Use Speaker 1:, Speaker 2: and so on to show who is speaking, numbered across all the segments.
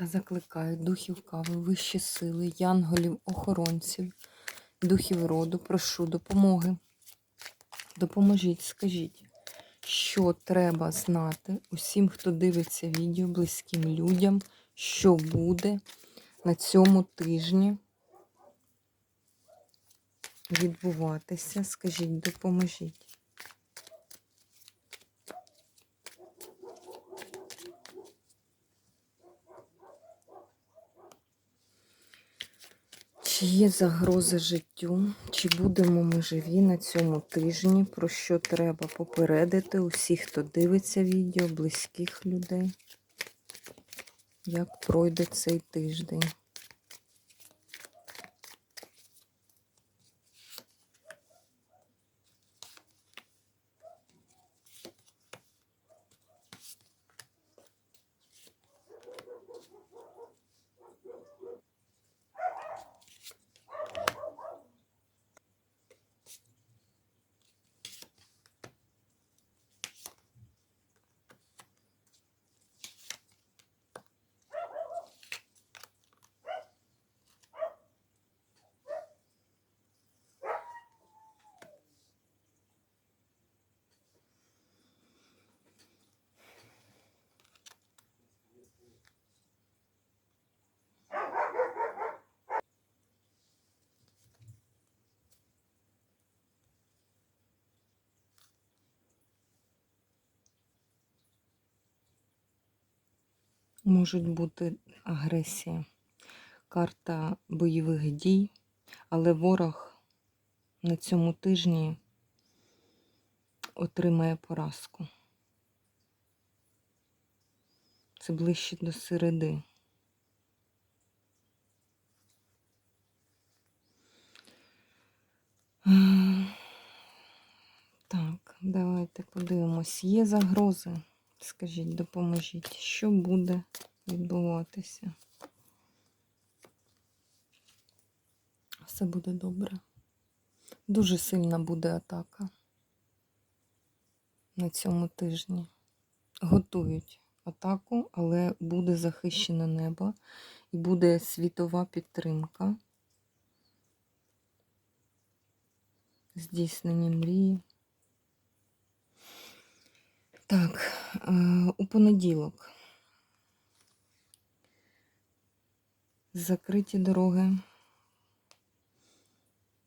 Speaker 1: Та закликаю духів кави, вищі сили, янголів, охоронців, духів роду, прошу допомоги. Допоможіть, скажіть, що треба знати усім, хто дивиться відео, близьким людям, що буде на цьому тижні відбуватися. Скажіть, допоможіть. Чи є загроза життю? Чи будемо ми живі на цьому тижні? Про що треба попередити усіх, хто дивиться відео, близьких людей? Як пройде цей тиждень? Можуть бути агресія, карта бойових дій, але ворог на цьому тижні отримає поразку. Це ближче до середи. Так, давайте подивимось. Є загрози. Скажіть, допоможіть, що буде відбуватися? Все буде добре. Дуже сильна буде атака на цьому тижні. Готують атаку, але буде захищене небо і буде світова підтримка. Здійснені мрії. Так, е, у понеділок. Закриті дороги.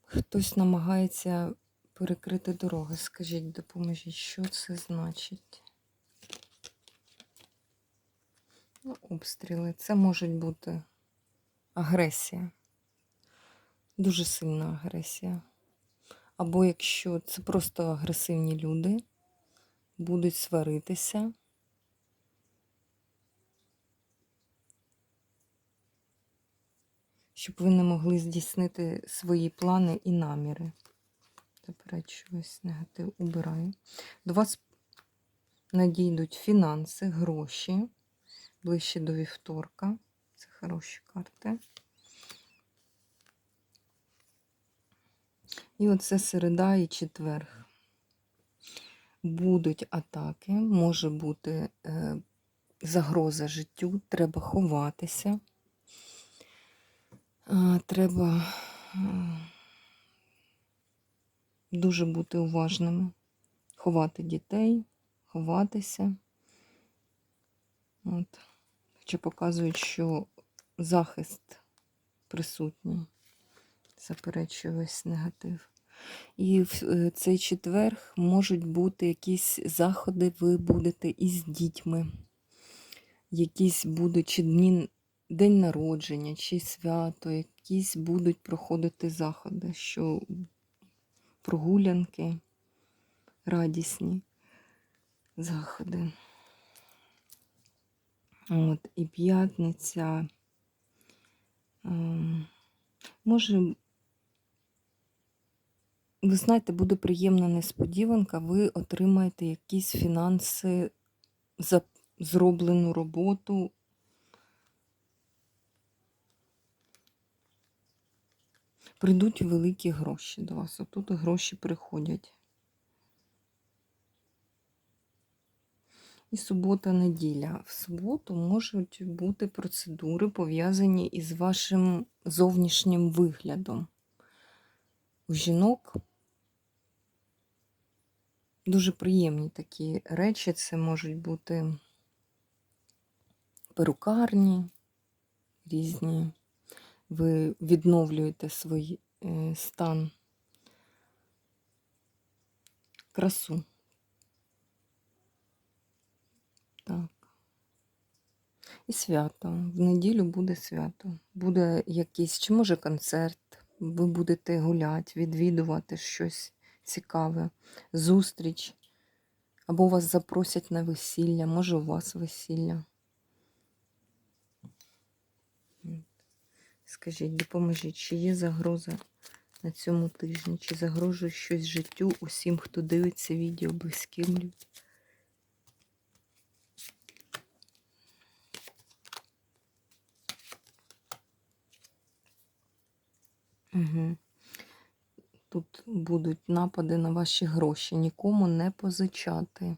Speaker 1: Хтось намагається перекрити дороги. Скажіть, допоможіть, що це значить? Ну, обстріли. Це можуть бути агресія. Дуже сильна агресія. Або якщо це просто агресивні люди будуть сваритися. Щоб ви не могли здійснити свої плани і наміри. Заперечуюсь, негатив убираю. До вас надійдуть фінанси, гроші ближче до вівторка. Це хороші карти. І оце середа і четверг будуть атаки, може бути е, загроза життю, треба ховатися, треба е, дуже бути уважними, ховати дітей, ховатися. От. Хоча показують, що захист присутній, заперечує весь негатив. І в е, цей четверг можуть бути якісь заходи, ви будете із дітьми. Якісь будуть чи дні, день народження, чи свято, якісь будуть проходити заходи, що прогулянки, радісні заходи. От, І п'ятниця. Ем, Може, ви знаєте, буде приємна несподіванка, ви отримаєте якісь фінанси за зроблену роботу. Прийдуть великі гроші до вас. Отут гроші приходять. І субота-неділя. В суботу можуть бути процедури, пов'язані із вашим зовнішнім виглядом. У жінок дуже приємні такі речі. Це можуть бути перукарні різні. Ви відновлюєте свій е, стан, красу. Так. І свято. В неділю буде свято. Буде якийсь, чи може концерт, ви будете гуляти, відвідувати щось цікаве, зустріч. Або вас запросять на весілля, може у вас весілля. Скажіть, допоможіть, чи є загроза на цьому тижні, чи загрожує щось життю усім, хто дивиться відео близьким людям? Угу. Тут будуть напади на ваші гроші, нікому не позичати.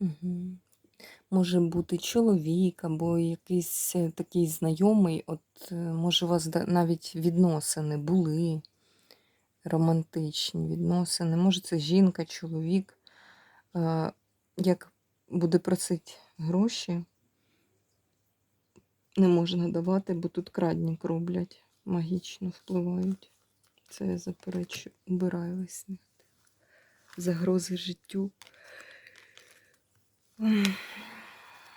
Speaker 1: Угу. Може бути чоловік або якийсь е, такий знайомий, от е, може у вас навіть відносини були, романтичні відносини. Може це жінка, чоловік. Е, Як буде просити гроші, не можна давати, бо тут крадник роблять, магічно впливають. Це я заперечую, убираю весь. Загрози життю.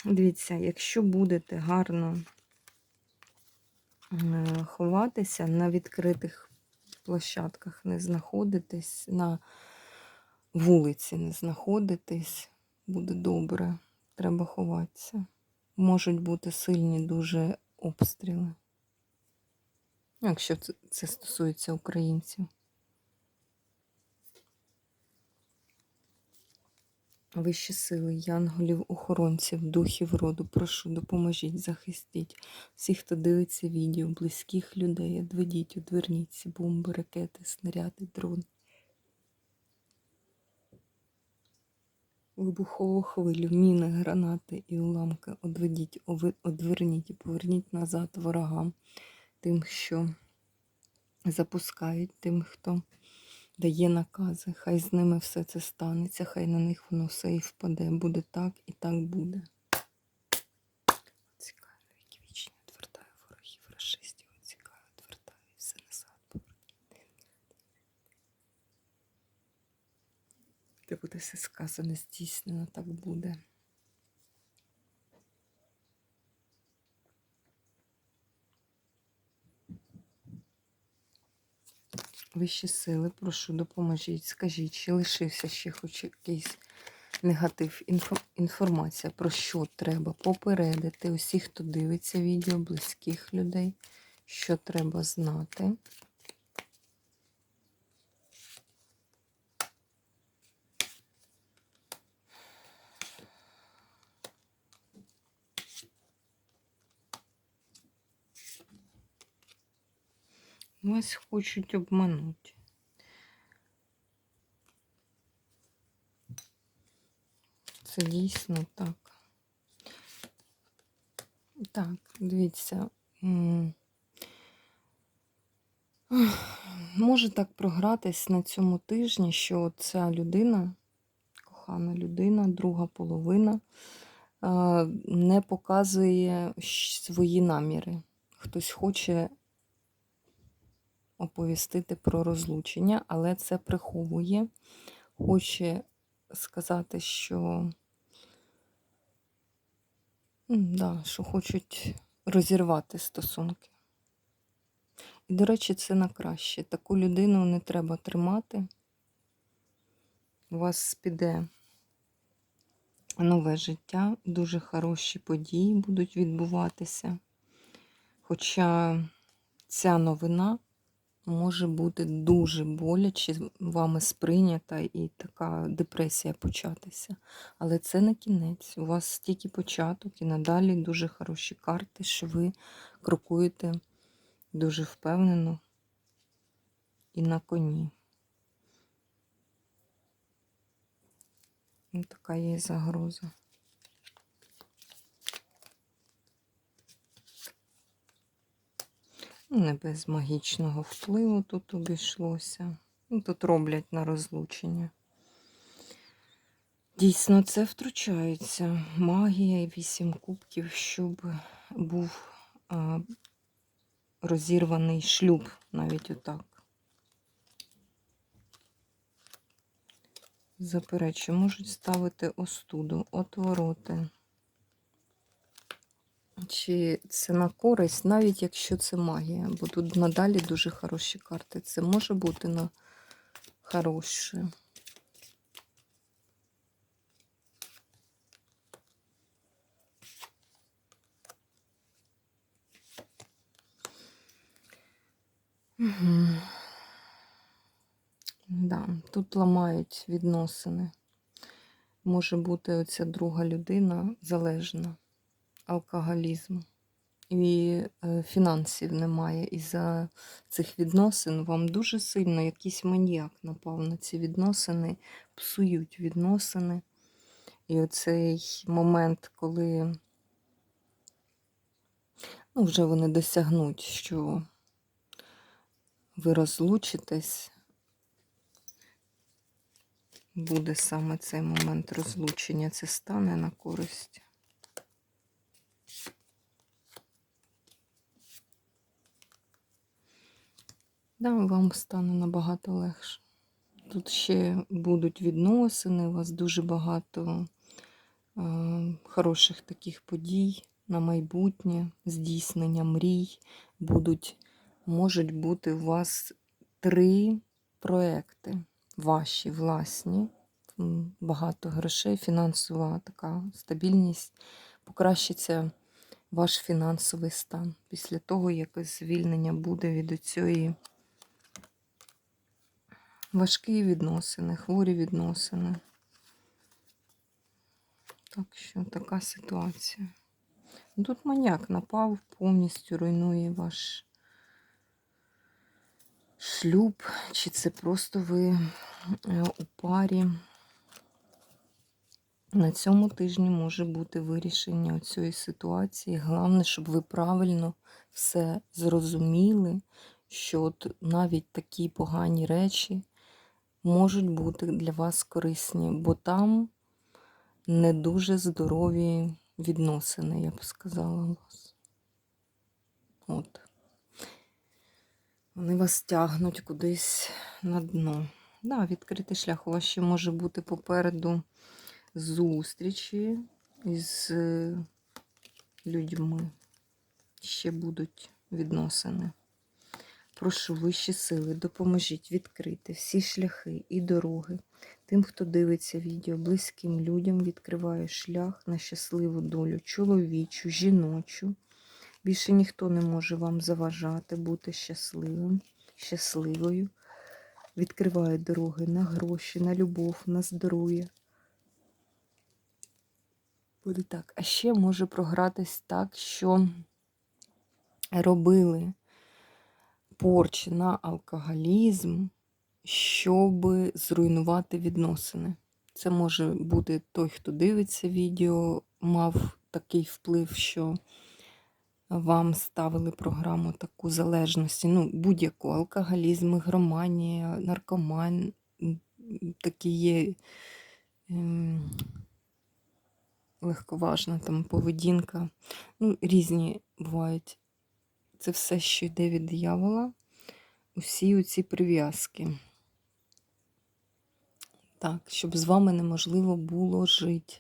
Speaker 1: Дивіться, якщо будете гарно е, ховатися на відкритих площадках, не знаходитесь, на вулиці не знаходитесь, буде добре. Треба ховатися. Можуть бути сильні дуже обстріли. Ну, Якщо це, стосується українців. Вищі сили, янголів, охоронців, духів роду, прошу, допоможіть, захистіть всіх, хто дивиться відео, близьких людей, одведіть, одверніться, бомби, ракети, снаряди, дрони. Вибухову хвилю, міни, гранати і уламки одведіть, одверніть і поверніть назад ворогам, тим, що запускають, тим, хто дає накази. Хай з ними все це станеться, хай на них воно все і впаде. Буде так і так буде. Цікаво, які вічні відвертаю ворогів, расистів, цікаво, відвертаю і все назад. Де буде все сказане, здійснено, так буде. Вищі сили, прошу, допоможіть. Скажіть, чи лишився ще хоч якийсь негатив, інформація, про що треба попередити усіх, хто дивиться відео, близьких людей, що треба знати. Вас хочуть обманути. Це дійсно так. Так, дивіться. Може так програтись на цьому тижні, що ця людина, кохана людина, друга половина, е, не показує свої наміри. Хтось хоче оповістити про розлучення, але це приховує. Хоче сказати, що, да, що хочуть розірвати стосунки. І, до речі, це на краще. Таку людину не треба тримати. У вас піде нове життя, дуже хороші події будуть відбуватися. Хоча ця новина може бути дуже боляче вами сприйнята і така депресія початися. Але це не кінець. У вас тільки початок і надалі дуже хороші карти, що ви крокуєте дуже впевнено і на коні. Ну, така є загроза. Не без магічного впливу тут обійшлося. Ну, Тут роблять на розлучення. Дійсно, це втручається. Магія і вісім кубків, щоб був а, розірваний шлюб, навіть отак. Заперечую, можуть ставити остуду, отвороти. Чи це на користь, навіть якщо це магія, бо тут надалі дуже хороші карти. Це може бути на хороше. Угу. Да, тут ламають відносини. Може бути оця друга людина залежна, алкоголізм. І е, фінансів немає. Із-за цих відносин вам дуже сильно якийсь маніяк напав на ці відносини, псують відносини. І оцей момент, коли ну, вже вони досягнуть, що ви розлучитесь, буде саме цей момент розлучення. Це стане на користь. Да, вам стане набагато легше. Тут ще будуть відносини, у вас дуже багато е, хороших таких подій на майбутнє, здійснення мрій. Будуть, можуть бути у вас три проекти ваші власні, багато грошей, фінансова така стабільність, покращиться ваш фінансовий стан після того, як звільнення буде від цієї важкі відносини, хворі відносини. Так що така ситуація. Тут маньяк напав, повністю руйнує ваш шлюб, чи це просто ви е, у парі. На цьому тижні може бути вирішення цієї ситуації. Головне, щоб ви правильно все зрозуміли, що от навіть такі погані речі можуть бути для вас корисні, бо там не дуже здорові відносини, я б сказала вас. От. Вони вас тягнуть кудись на дно. Да, відкритий шлях у вас ще може бути попереду зустрічі із е, людьми. Ще будуть відносини. Прошу вищі сили, допоможіть відкрити всі шляхи і дороги. Тим, хто дивиться відео, близьким людям відкриває шлях на щасливу долю, чоловічу, жіночу. Більше ніхто не може вам заважати бути щасливим, щасливою. Відкриває дороги на гроші, на любов, на здоров'я. Буде так. А ще може програтись так, що робили порчі на алкоголізм, щоб зруйнувати відносини. Це може бути той, хто дивиться відео, мав такий вплив, що вам ставили програму таку залежності, ну, будь-яку алкоголізм, ігроманія, наркоман, такі є ем, легковажна там поведінка. Ну, різні бувають. Це все, що йде від диявола, усі оці прив'язки. Так, щоб з вами неможливо було жити.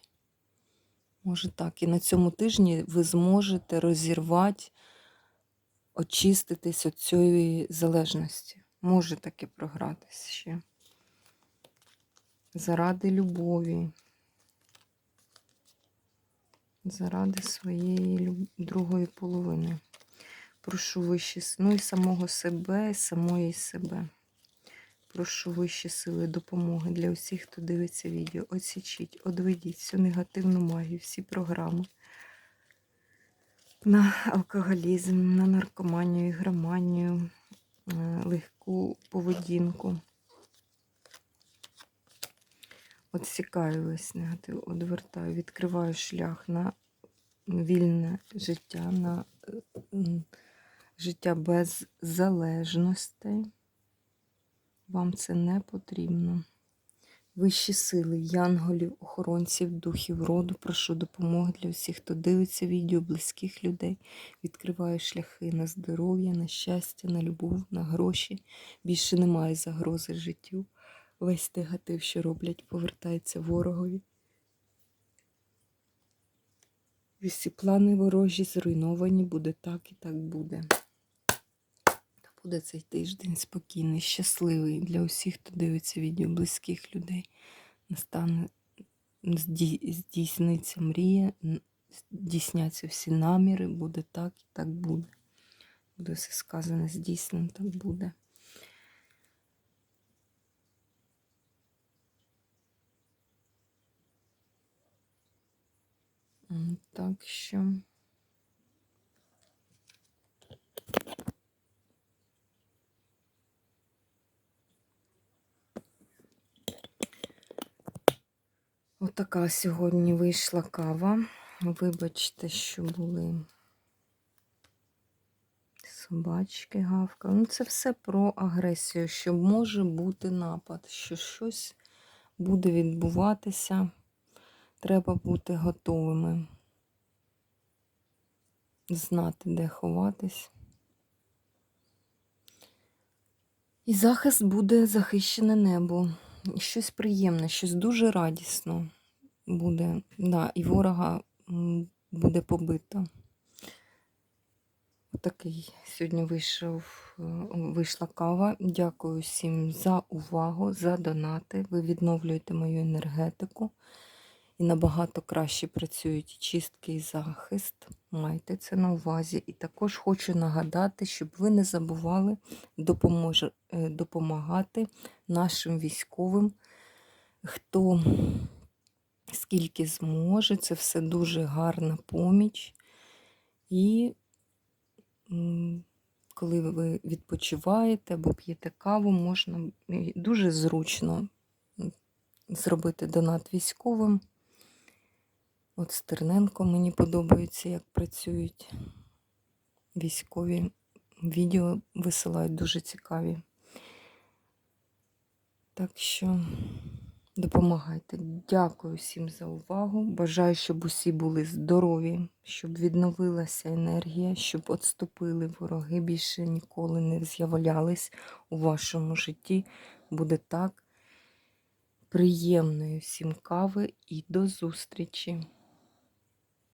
Speaker 1: Може так. І на цьому тижні ви зможете розірвати, очиститись від цієї залежності. Може таке програтись ще. Заради любові. Заради своєї другої половини. Прошу вищі ну і самого себе, і самої себе. Прошу вищі сили допомоги для усіх, хто дивиться відео. Оцічіть, одведіть всю негативну магію, всі програми на алкоголізм, на наркоманію, ігроманію, е, легку поведінку. Отсікаю весь негатив, одвертаю, відкриваю шлях на вільне життя, на е, життя без залежностей. Вам це не потрібно. Вищі сили, янголів, охоронців, духів роду, прошу допомоги для всіх, хто дивиться відео, близьких людей, відкриваю шляхи на здоров'я, на щастя, на любов, на гроші. Більше немає загрози життю. Весь негатив, що роблять, повертається ворогові. Всі плани ворожі зруйновані, буде так і так буде. Буде цей тиждень спокійний, щасливий для усіх, хто дивиться відео близьких людей. Настане здійсниться мрія, здійсняться всі наміри, буде так і так буде. Буде все сказане, здійснено, так буде. Так що. Отака сьогодні вийшла кава. Вибачте, що були собачки гавкали. Ну, це все про агресію, що може бути напад, що щось буде відбуватися. Треба бути готовими. Знати, де ховатись. І захист буде захищене небо. Щось приємне, щось дуже радісно буде. Да, і ворога буде побито. Отакий сьогодні вийшов, е, вийшла кава. Дякую всім за увагу, за донати. Ви відновлюєте мою енергетику і набагато краще працюють чистки і захист. Майте це на увазі. І також хочу нагадати, щоб ви не забували допоможе, е, допомагати нашим військовим, хто скільки зможе. Це все дуже гарна поміч. І коли ви відпочиваєте або п'єте каву, можна дуже зручно зробити донат військовим. От Стерненко мені подобається, як працюють військові. Відео висилають дуже цікаві. Так що допомагайте. Дякую всім за увагу. Бажаю, щоб усі були здорові, щоб відновилася енергія, щоб отступили вороги, більше ніколи не з'являлись у вашому житті. Буде так. Приємної всім кави і до зустрічі!